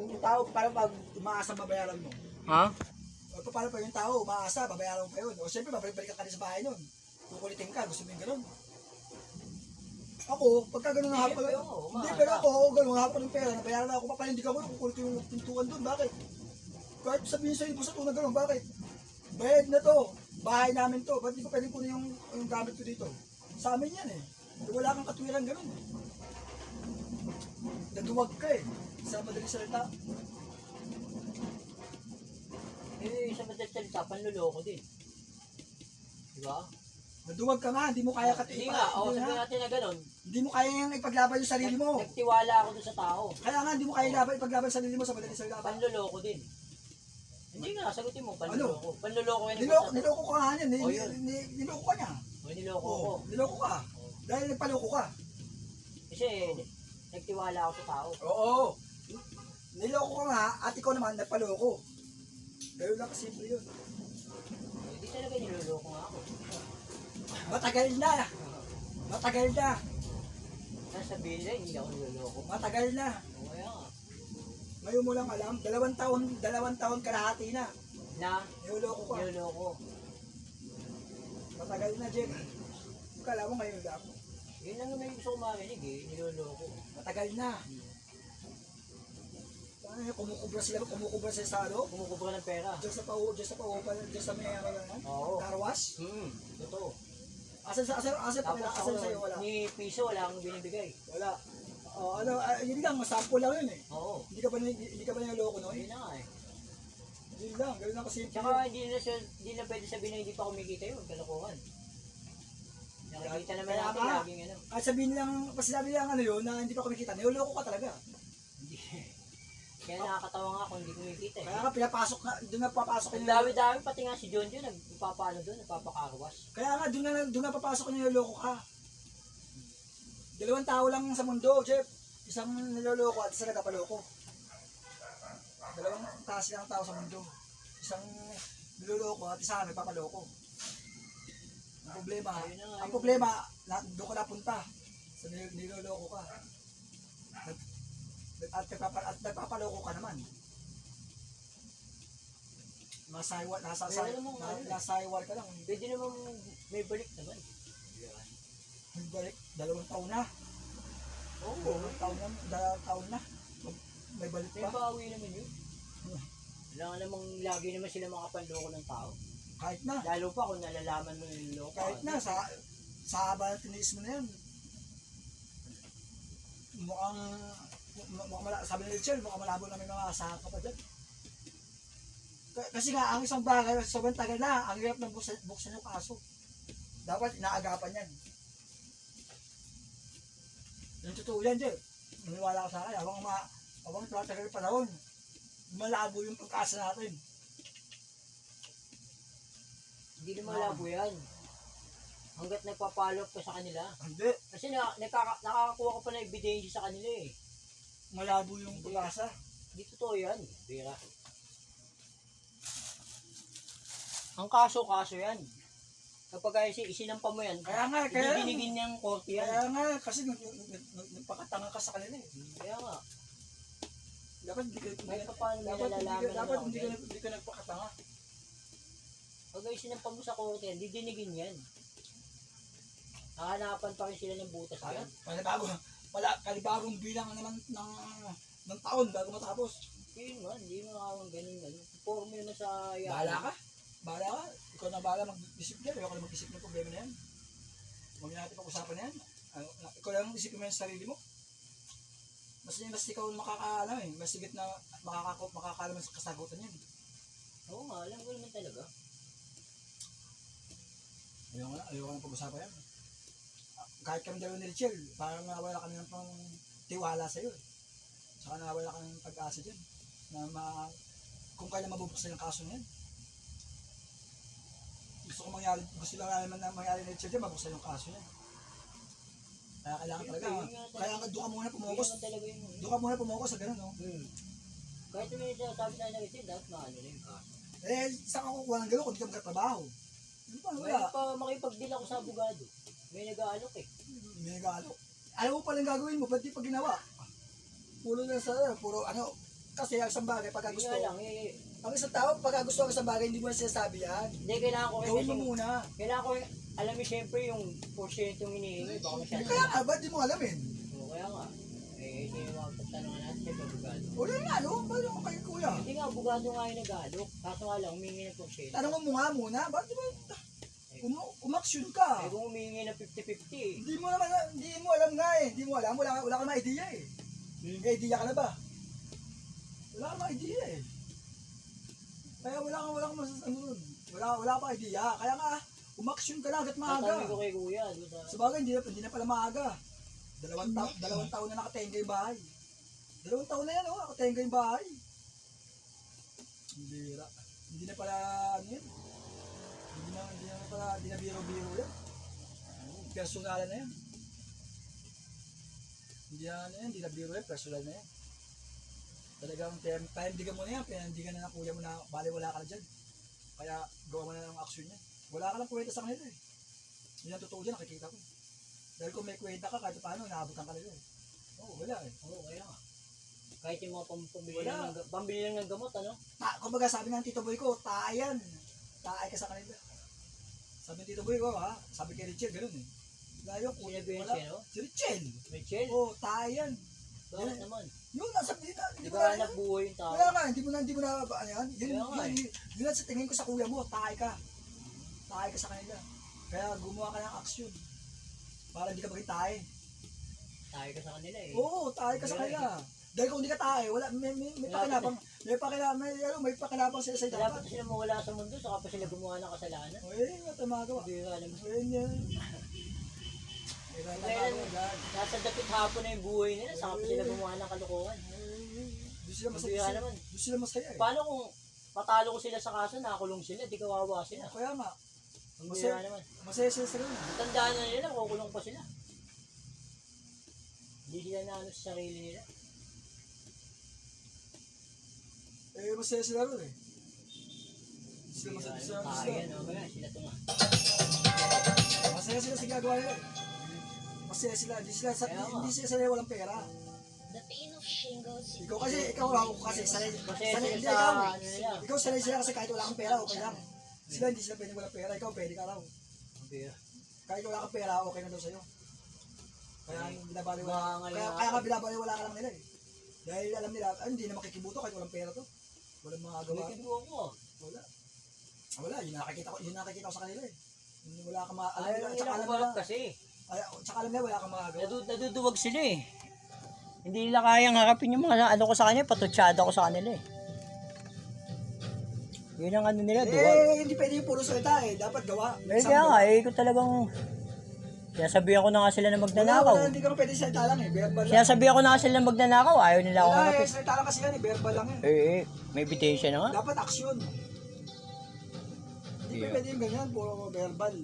Kung yung tao, parang pag umaasa babayaran mo. Ha? O paano pa yung tao, umaasa, babayaran mo pa yun. O siyempre, babalik-balik ka ka rin sa bahay nun. Kukulitin ka, gusto mo yung ganun. Ako, pagka ganun ang hapon, hindi, pero ako, ganun ang hapon ng pera, nabayaran na ako, papalindig ako, kukulitin yung pintuan doon, bakit? Kahit sabihin sa'yo, basta tunang ganun, bakit? Bayad na to, bahay namin to, ba't di ko pwedeng kunin yung, yung gamit ko dito? Sa amin yan eh. Wala kang katwiran ganun. Naduwag ka eh, sa madaling salita. Eh, sa madalit salita, panluloko din. Di ba? Naduwag ka nga, hindi mo kaya Hindi katipa. nga, o Hindi, sabihin natin na gano'n. hindi mo kaya yung ipaglaban yung sarili mo. Nagtiwala ako doon sa tao. Kaya nga, hindi mo kaya ilaban, ipaglaban yung sarili mo sa madaling salita. Panluloko din. Hindi nga, sagutin mo, panluloko. Panluloko yan. Niloko, niloko ka nga niyan, Oh, yun. ni- niloko ka niya. O, niloko ko. Oo, niloko ka. Dahil nagpaloko ka. Kasi, nagtiwala ako sa tao. Oo. Niloko ka nga, at ikaw naman nagpaloko. Pero lang simple yun. Hindi talaga niloloko nga ako. Matagal na. Matagal na. Sasabihin nila, hindi ako niloloko. Matagal na. Kaya nga. Ngayon mo lang alam, dalawang taon, dalawang taon kalahati na. Na, Niloko ka. niloloko. Matagal na, Jen. Kala mo ngayon lang. Yun lang naman yung gusto ko marinig eh, niloloko. Matagal na. Ano, kumukubra sila, kumukubra sila sa ano? Kumukubra ng pera. Diyan sa pau, diyan sa pau, diyan sa may ano lang. Oo. Carwash? Hmm, totoo. Asan sa asan asan pa nila? Asan sa'yo wala? ni Piso, wala akong binibigay. Wala. Oh, ano, ah, yun lang, sample lang yun eh. Oo. Hindi ka ba ni- hindi ka ba niloko noon? Yun na nga eh. Yun lang, ganoon lang kasi. Tsaka hindi na, siya, hindi na pwede sabihin na hindi pa kumikita yun, kalokohan. Nakikita naman Kaya natin nga. laging ano. At sabihin lang, pag sinabi lang ano yun, na hindi pa kumikita, niloko ka talaga. Kaya nakakatawa nga kung hindi kumikita eh. Kaya nga pinapasok na, doon na papasok Ang yung dami-dami, pati nga si John John, doon, nagpapakarwas. Kaya nga, doon na, doon na papasok yung niloloko ka. Dalawang tao lang sa mundo, Jeff. Isang niloloko at isa nagkapaloko. Dalawang klase lang ang tao sa mundo. Isang niloloko at isa nagpapaloko. Ang problema, ang problema, na, doon ka napunta. Sa nil- niloloko ka. Nag- At, nagpapa, at nagpapaloko ka naman. Nasaywa, nasa, Pero alam mo, na, nasaywar ka lang. Pwede naman may balik naman. Nagbalik, dalawang taon na. Oo, Dalawang taon na, dalawang taon na. May balik may pa. bawi naman yun. Wala namang lagi naman sila makapanloko ng tao. Kahit na. Lalo pa kung nalalaman mo yung loko. Kahit na, sa sa haba ng tinis mo na yan. Mukhang, sabi ni Richard, mukhang malabo na may mga asahan ka pa dyan. Kasi nga, ang isang bagay, sobrang tagal na, ang hirap ng buksan, buksan yung kaso. Dapat inaagapan yan. Yung totoo yan, Jeff. Maniwala ka sa akin, habang, ma, habang tumatagal yung panahon, malabo yung pagkasa natin. Hindi naman malabo yan. Hanggat nagpapalo ka sa kanila. Hindi, Kasi na, nakaka, nakakakuha ka pa ng ebidensya sa kanila eh. Malabo yung pag-asa. Hindi totoo yan. Bira. Ang kaso, kaso yan. Kapag ay si isinampa mo yan, Kaya nga, kaya, dinigin niyang korte yan. kaya nga, kasi nag- nag- nag- nag- nagpakatanga ka sa kanila eh. Kaya nga, Dapat hindi ka, kahit ka, pa paano may dapat hindi nalalaman ka, naman dapat hindi ka, hindi ka nagpakatanga. Pag ay isinampa mo sa korte yan, didinigin yan. Hahanapan pa rin sila ng butas yan. Panibago, wala, kalibagong bilang naman ng, ng taon bago matapos. Yun man, hindi mo nakawang ganun. Ano. Form yun na sa yan. Bahala ka. Bahala ka. Ikaw na bahala mag-isip niya. Ayoko na mag-isip ng problema na yan. Huwag na natin pag-usapan yan. Ano, ikaw lang isipin mo yung sarili mo. Mas, mas ikaw ang makakaano eh. Mas sigit na makaka, makakalaman sa kasagutan yan. Oo nga, alam ko naman talaga. Ayoko na, ayoko na pag-usapan yan. Ah, Kahit kami dalawa ni Richel, parang nawala kami ng pang tiwala sa iyo. Saka nawala kami ng pag-asa dyan. Na ma, kung kailan mabubuksan yung kaso na yan. Gusto ko mangyari, gusto lang naman na mangyari ni Richel dyan, mabuksan yung kaso niya. Kaya kailangan talaga, talaga. kaya nga doon ka muna yung... doon ka muna pumukos sa ganun, no? Hmm. Kahit may sinasabi tayo na ito, dapat maano na yung kaso. Eh, saan ka kukuha ng ganun kung di ka magkatrabaho? Ano pa, wala. pa makipag-deal ako sa abogado. May nag-aalok eh. May nag-aalok. Alam mo palang gagawin mo, ba't di pa ginawa? Puro lang sa, puro ano, kasi ang isang bagay, pagka Yun gusto, nga lang, eh, ang isang tao, pagka gusto ang isang bagay, hindi mo na sinasabi yan. hindi, kailangan ko Gawin mo muna. kailangan ko, alam mo siyempre yung porsyentong hinihingi, baka masyado. Kaya nga, ba't di mo alamin? Oo, kaya nga. Eh, ito yung mga pagtanungan natin sa abogado. Wala nga, no? Ba't yung kay kuya? Hindi nga, abogado nga yung nag-alok. Kaso nga lang, humingi ng porsyento. Tanong mo nga muna, ba't di ba, um, umaksyon ka? Eh, kung humingi ng 50-50 eh. Hindi mo naman, hindi mo alam nga eh. Hindi mo alam, wala, ka- wala ka na idea eh. Hmm? May idea ka na ba? Wala ka na idea eh. Kaya wala ka, wala ka masas, ano, nun. wala, wala pa idea. Kaya nga, umaksyon ka na agad maaga. Tatanungin ko kay kuya. doon sa- Sa bagay, hindi na, hindi na pala maaga. Dalawang, ta- dalawang taon na nakatenga yung bahay. Dalawang taon na yan, oh, nakatenga yung bahay. Hindi na, hindi na pala, ano yan? Hindi na, hindi na pala, hindi na biro-biro yan. Personalan na yan. Hindi na, ano yan, hindi na biro yan, personal na yan. Talagang time, pahindigan mo na yan, pahindigan na ng kuya mo na, bali wala ka na dyan. Kaya gawa mo na ng action yan. Wala ka lang kwenta sa kanila eh. Yan ang totoo dyan, nakikita ko. Dahil kung may kwenta ka, kahit paano, naabutan ka nila eh. Oo, wala eh. Oo, kaya nga. Kahit yung mga pam- pambili ng, pambili ng gamot, ano? Ta kumbaga sabi ng tito boy ko, tayan. Taay ka sa kanila. Sabi ng tito boy ko, ha? Sabi kay Richel, ganun eh. Layo, kuya, yun wala. Si Richel. Michelle, Oo, tayan. bakit naman? Yun, nasa, na, hindi ba na, anak buhay yung tao? wala nga, hindi mo na, hindi mo na, ano yan? Yun, Kaya yun, eh. yun, yun, ang sa tingin ko sa kuya mo, taay ka. Taay ka sa kanila. Kaya gumawa ka ng action. Para hindi ka maging tayo. Tayo ka sa kanila eh. Oo, tayo ka sa kanila. Dahil kung hindi ka tayo, wala, may, may, may pakinabang, may pakinabang, may, ano, may pakinabang sila sa Wala dapat. pa sila mawala sa mundo, saka pa sila gumawa ng kasalanan. O eh, nga tumagawa. Hindi ka alam. Yan. May Kaya tumagawa dyan. Nasa dapit hapon na yung buhay nila, saka pa sila gumawa ng kalokohan. Doon sila masaya. Naman. Doon sila masaya eh. Paano kung patalo ko sila sa kaso, nakakulong sila, di kawawa sila. Kaya nga, Masaya. masaya sila sila. Tandaan na nila, kukulong pa sila. Hindi sila na ano sa sarili nila. Eh, masaya sila ron eh. Sila masaya sila. Kaya sila. no, kaya sila tunga. Masaya sila sa ginagawa nila eh. Masaya sila. Hindi sila, sa, Kaya hindi sila sanay walang pera. The pain of shingles. Ikaw kasi, ikaw ako kasi sanay. Masaya sanay sila hindi, sa ikaw. ano nila. Ikaw sanay sila kasi kahit wala kang pera, okay lang. Sila hindi sila pwede walang pera. Ikaw pwede ka raw. Kahit wala kang pera, okay na daw sa'yo. Kaya ang binabaliwala, Mga kaya, kaya nga binabaliwala ka lang nila eh. Dahil alam nila, ah, hindi na makikibuto kahit walang pera to. Walang mga gawa. May kibuha ko. Wala. Ah, wala, yun nakikita ko, yun nakikita ko sa kanila eh. Yun, Wala kang ma- Ayaw nila, lang tsaka alam nila, kumalat kasi. ay, tsaka alam nila wala kang magagawa. Nadu naduduwag sila eh. Hindi nila kayang harapin yung mga ano ko sa kanya, patutsada ko sa kanila eh. Yun ang ano nila, duwag. Eh, hindi pwede yung puro salita eh. Dapat gawa. Eh kaya nga, eh, ko talagang... Sinasabihan ko na nga sila na Wala, magnanakaw. wala, hindi ka pwede salita lang eh. Verbal lang. Sinasabihan ko na nga sila na magnanakaw, ayaw nila ako Wala eh, harapin. salita lang kasi yan eh. Verbal lang eh. Eh, eh, may ebidensya na nga. Dapat action. Hindi Yeah. pwede yung ganyan, puro verbal.